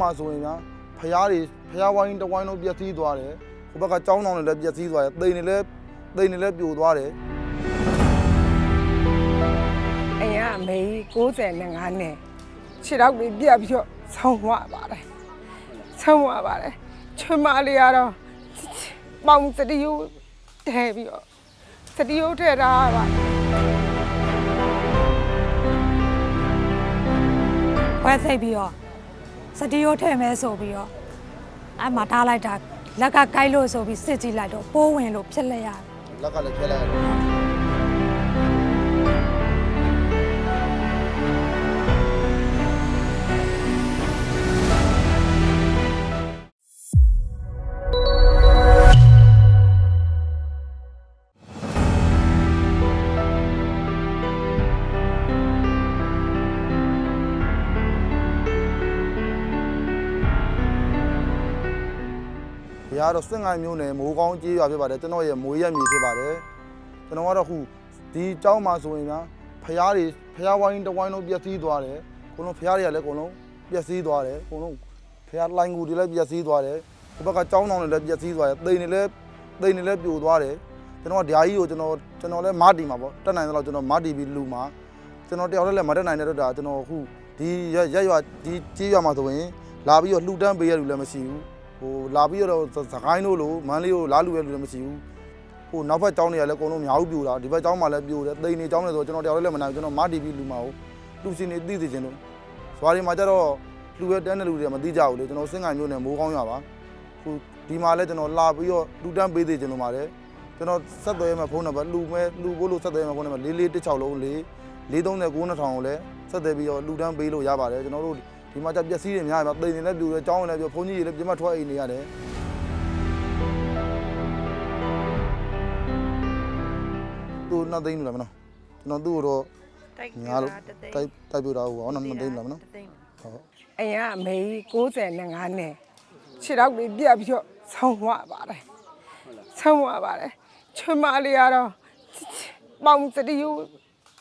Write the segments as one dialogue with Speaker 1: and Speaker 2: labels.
Speaker 1: မှာဆိုရင်ညာဖျားတွေဖျားဝိုင်းတစ်ဝိုင်းလုံးပျက်စီးသွားတယ်ဟိုဘက်ကကြောင်းတောင်တွေလည်းပျက်စီးသွားတယ်တိမ်တွေလည်းတိမ်တွေလည်းပြိုသွားတယ်
Speaker 2: အရင်အမေ65နဲ့ခြေထောက်တွေပြက်ပြီးတော့ဆောင်းသွားပါတယ်ဆောင်းသွားပါတယ်ချွမလေးကတော့ပေါင်စတီယိုတဲပြီးတော့စတီယိုထဲထားပါ
Speaker 3: ခွဲစိတ်ပြီးတော့ စတီယိုထည့်မဲဆိုပြီးတော့အဲ့မှာထားလိုက်တာလက်ကကိုက်လို့ဆိုပြီးစစ်ကြည့်လိုက်တော့ပိုးဝင်လို့ဖြစ်လက်ရတယ်
Speaker 1: လက်ကလည်းဖျက်လိုက်ရတယ်။ ရာကတော့စစ်ငိုင်းမျိုးနယ်မိုးကောင်းကြေးရွာဖြစ်ပါတယ်ကျွန်တော်ရဲ့မွေးရမြေဖြစ်ပါတယ်ကျွန်တော်ကတော့ခုဒီတောင်းမှာဆိုရင်ကဖျားတွေဖျားဝိုင်းတဝိုင်းလုံးပျက်စီးသွားတယ်အကုန်လုံးဖျားတွေကလည်းအကုန်လုံးပျက်စီးသွားတယ်အကုန်လုံးဖျားလိုင်းကူတွေလည်းပျက်စီးသွားတယ်ဟိုဘက်ကကြောင်းတောင်တွေလည်းပျက်စီးသွားတယ်တိန်တွေလည်းတိန်တွေလည်းပြိုသွားတယ်ကျွန်တော်ကဓာကြီးကိုကျွန်တော်ကျွန်တော်လည်းမတီမှာပေါ့တက်နိုင်တော့ကျွန်တော်မတီပြီးလူမှာကျွန်တော်တယောက်လည်းမတက်နိုင်တဲ့တော့ဒါကျွန်တော်အခုဒီရက်ရွာဒီကြေးရွာမှာဆိုရင်လာပြီးတော့လှူဒန်းပေးရလူလည်းမရှိဘူး ဟိုလာပြီးတော့စကိုင်းတို့လိုမန်းလေးတို့လာလူရဲလူလည်းမရှိဘူးဟိုနောက်ဘက်ကျောင်းတွေကလည်းအကုန်လုံးများဘူးပြိုတာဒီဘက်ကျောင်းမှာလည်းပြိုတယ်တိန်နေကျောင်းတွေဆိုကျွန်တော်တယောက်တည်းလည်းမနိုင်ဘူးကျွန်တော်မတီးပြီးလူမှာဟုတ်လူစင်နေသိသိချင်းလို့ဇွာတွေမှာကျတော့လူရဲတန်းတဲ့လူတွေကမသိကြဘူးလေကျွန်တော်စင်ကိုင်မျိုးနဲ့မိုးကောင်းရပါဟိုဒီမှာလည်းကျွန်တော်လာပြီးတော့လူတန်းပေးသိချင်းလို့ပါတယ်ကျွန်တော်ဆက်သွယ်ရမယ့်ဖုန်းနံပါတ်လူမဲ့လူဖို့လို့ဆက်သွယ်ရမယ့်ဖုန်းနံပါတ်4416လုံး4 439 9000ကိုလည်းဆက်သွယ်ပြီးတော့လူတန်းပေးလို့ရပါတယ်ကျွန်တော်တို့ ဒီမှာကျပျက်စီးတွေများတယ်တိန်နေလည်းပြိုတယ်ကျောင်းတွေလည်းပြိုဖုန်းကြီးတွေလည်းပြမထွက်အိမ်နေရတယ်သူနှစ်သိန်းလို့လားမနော်ကျွန်တော်သူ့ကိုတော့ညာလို့တိုက်တိုက်ပြတာဟုတ်ပါတော့နှစ်သိန်းလားမနော်ဟုတ်
Speaker 2: အရင်အမေ65နဲ့ခြေထောက်တွေပြက်ပြီးတော့ဆောင်းသွားပါတယ်ဆောင်းသွားပါတယ်ချွမလေးကတော့ပေါင်စတီယို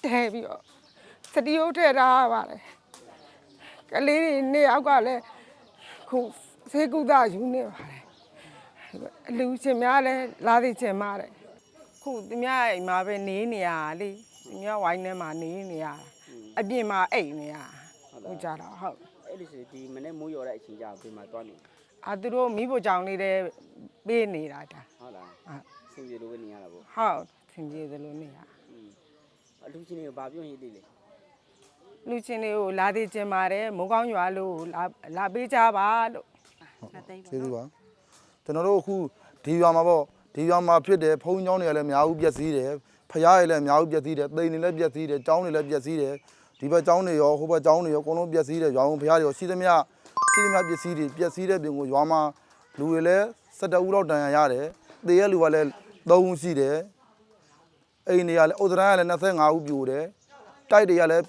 Speaker 2: တဲပြီးတော့စတီယိုထဲထားပါတယ် ကလေးတွေနှစ်ယောက်ကလည်းခုဈေးကုသယူနေပါတယ်အလူချင်းများလည်းလာသိချင်ပါတယ်ခုသူများအိမ်မှာပဲနေနေရတာလေသူများဝိုင်းထဲမှာနေနေရတာအပြင်မှာအိမ်နေရတာဟုတ်ကြတော့ဟုတ်
Speaker 4: အဲ့ဒီဆိုဒီမနေ့မိုးရော်တဲ့အချိန်ကျဘယ်မှာသွားနေ
Speaker 2: အာသူတို့မိဖို့ကြောင့်လေးတဲ့ပေးနေတာဒါ
Speaker 4: ဟုတ်လား
Speaker 2: ဟုတ်
Speaker 4: စင်ပြေလိုပဲနေရတာပေါ့
Speaker 2: ဟုတ်သင်ပြေသလိုနေရ
Speaker 4: อืมအလူချင်းတွေကဘာပြောရင်လေးလေ
Speaker 2: လူချင်းတွေကိုလာသေးခြင်းပါတယ်မိုးကောင်းရွာလို့လာလာပေးကြပါလို့
Speaker 1: ကျေးဇူးပါကျွန်တော်တို့အခုဒီရွာမှာပေါ့ဒီရွာမှာဖြစ်တယ်ဖုံးကျောင်းတွေကလည်းအများကြီးပျက်စီးတယ်ဖရားတွေလည်းအများကြီးပျက်စီးတယ်တိမ်တွေလည်းပျက်စီးတယ်ကျောင်းတွေလည်းပျက်စီးတယ်ဒီဘက်ကျောင်းတွေရောဟိုဘက်ကျောင်းတွေရောအကုန်လုံးပျက်စီးတယ်ရွာဝန်ဖရားတွေရောရှိသမျှရှိသမျှပစ္စည်းတွေပျက်စီးတဲ့ပြင်ကိုရွာမှာလူတွေလည်း12ဦးလောက်တန်ရာရတယ်တေးရလူကလည်း3ဦးရှိတယ်အိမ်တွေကလည်းဥဒရန်ကလည်း25ဦးပြိုတယ်တိုက်တွေကလည်း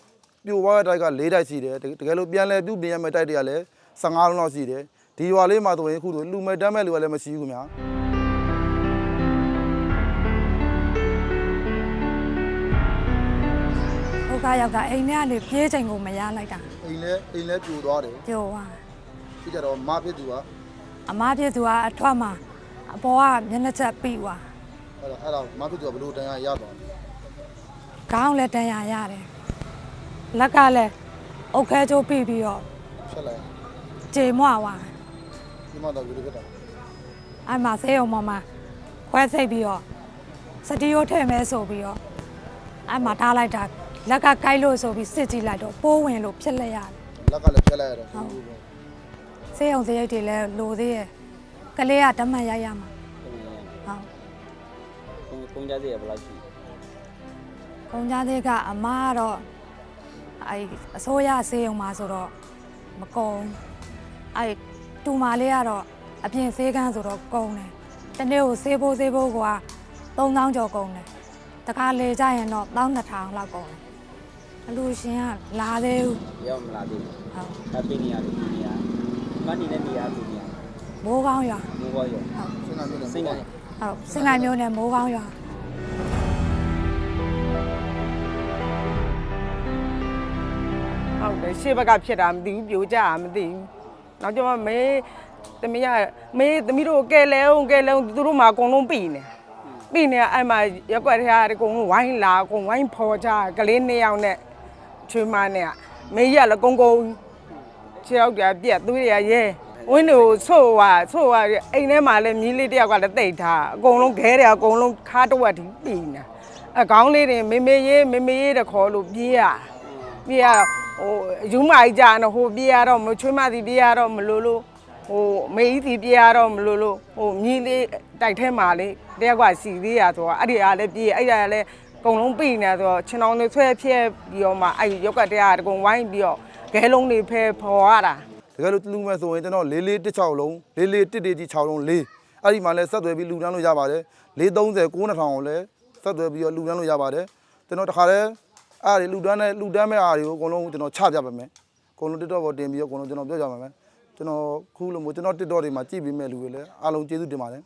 Speaker 1: ပြိုသွားတဲ့တိုက်က4တိုက်ရှိတယ်တကယ်လို့ပြန်လဲပြုတ်ပြင်ရမယ့်တိုက်တွေကလည်း15လုံးလောက်ရှိတယ်ဒီရွာလေးမှာဆိုရင်အခုဆိုလူမဲ့တမ်းမဲ့လူကလည်းမရှိဘူးခင်ဗျာ
Speaker 3: ဟိုကရောက်တာအိမ်ထဲကနေပြေးချိန်ကိုမရလိုက်တာ
Speaker 1: အိမ်လည်းအိမ်လည်းပြိုသွားတယ်
Speaker 3: ပြောသွား
Speaker 1: ပြီးကြတော့မဖြစ်သူကအ
Speaker 3: မပြေသူကအထွတ်မှာအပေါ်ကမျက်နှာချက်ပြီးသွား
Speaker 1: အဲ့ဒါအဲ့ဒါမဖြစ်သူကဘလို့တန်ရရသွားတယ်
Speaker 3: ခေါင်းလည်းတန်ရရတယ် လက်ကလည်းအုတ်ခဲချိုးပြီးပြီးတော့
Speaker 1: ဆက်လိုက်
Speaker 3: ကြေမွသွား
Speaker 1: ဒီမှာတော့ဘယ်လိုဖြစ်တာ
Speaker 3: အဲ့မှာဆေးရုံပေါ်မှာခွဲစိတ်ပြီးတော့စတီယိုထည့်မဲဆိုပြီးတော့အဲ့မှာထားလိုက်တာလက်ကကိုက်လို့ဆိုပြီးစစ်ကြည့်လိုက်တော့ပိုးဝင်လို့ဖြစ်လက်ရတယ်
Speaker 1: လက်ကလည်းဖြတ်လိုက်ရတော့ဟုတ်ဘူးပေါ့
Speaker 3: ဆေးရုံစရိတ်တွေလည်းလိုသေးရဲ့ကလေးကဓမ္မရိုက်ရမှာဟုတ်
Speaker 4: ကုန်းကုန်းကြသေးရဘယ်လောက်ရှိ
Speaker 3: ဘုံကြားသေးကအမားကတော့ အဲအစိုးရဆေးရုံမှာဆိုတော့မကုံအဲတူမာလေးကတော့အပြင်ဆေးကန်းဆိုတော့ကုံတယ်တနေ့ကိုဆေးဖို့ဆေးဖို့က3000ကျော်ကုံတယ်တခါလေကြရင်တော့12000လောက်ကုံတယ်အလူရှင်ကလာသေးဘူး
Speaker 4: ရောက်မလာသေးဘူး
Speaker 3: ဟုတ်
Speaker 4: ဒါပေးနေရတယ်ဒီနေရာမတ်နေတဲ့နေရာဒီနေရာ
Speaker 3: မိုးကောင်းရွာ
Speaker 4: မိုးဘောရော
Speaker 1: စင်ကမျိုးနဲ့
Speaker 4: စိတ်က
Speaker 3: ဟုတ်စင်ကိုင်းမျိုးနဲ့မိုးကောင်းရွာ
Speaker 2: ဟုတ်တယ်ရှေ့ဘက်ကဖြစ်တာမသိဘူးပြိုကြတာမသိဘူးနောက်ကျမှမေးသမီးကမေးသမီးတို့ကဲလဲအောင်ကဲလဲအောင်သူတို့မှအကုန်လုံးပြီနေပြီနေအဲ့မှာရက်ွက်ထဲကအကုန်လုံးဝိုင်းလာအကုန်ဝိုင်းဖော်ကြကလေးနှစ်ယောက်နဲ့ချွေးမနဲ့မေးရလည်းကုန်းကုန်းခြေောက်ကြပြက်သူတွေကရဲဝင်းတို့ဆို့ဟာဆို့ဟာအိမ်ထဲမှာလည်းမြီးလေးတယောက်ကလည်းတိတ်ထားအကုန်လုံးခဲတယ်အကုန်လုံးခါတော့ဝတ်ဒီပြီနေအကောင်းလေးတွေမေမေရေးမေမေရေးတခေါ်လို့ပြေးရပြေးရတော့ ဟိုယူမကြီးကြာတော့ဟိုပြေးရတော့မချွေးမစီပြေးရတော့မလို့လို့ဟိုမေကြီးစီပြေးရတော့မလို့လို့ဟိုမြီးလေးတိုက်ထဲမှာလေတယောက်ကစီသေးရဆိုတော့အဲ့ဒီအားလည်းပြေးအဲ့ဒါလည်းအကုန်လုံးပြီနေဆိုတော့ခြံအောင်တွေဆွဲဖြဲပြီးတော့မှအဲ့ရုပ်ကတရားအကုန်ဝိုင်းပြီးတော့ဂဲလုံးတွေဖဲဖော်ရတာ
Speaker 1: တကယ်လို့လူမဲ့ဆိုရင်ကျွန်တော်လေးလေးတစ်6လုံးလေးလေးတစ်တစ်ကြီး6လုံးလေးအဲ့ဒီမှာလဲဆက်သွယ်ပြီးလူတန်းလို့ရပါတယ်430 9000ကိုလည်းဆက်သွယ်ပြီးတော့လူတန်းလို့ရပါတယ်ကျွန်တော်တခါလဲ အားတွေလူတန်းနဲ့လူတန်းမဲ့အားတွေကိုအကုန်လုံးကျွန်တော်ချပြပါမယ်အကုန်လုံး TikTok ပေါ်တင်ပြီးတော့အကုန်လုံးကျွန်တော်ပြောကြပါမယ်ကျွန်တော်ခုလိုမျိုးကျွန်တော် TikTok တွေမှာကြည့်ပြီးမဲ့လူတွေလည်းအားလုံးကျေးဇူးတင်ပါတယ်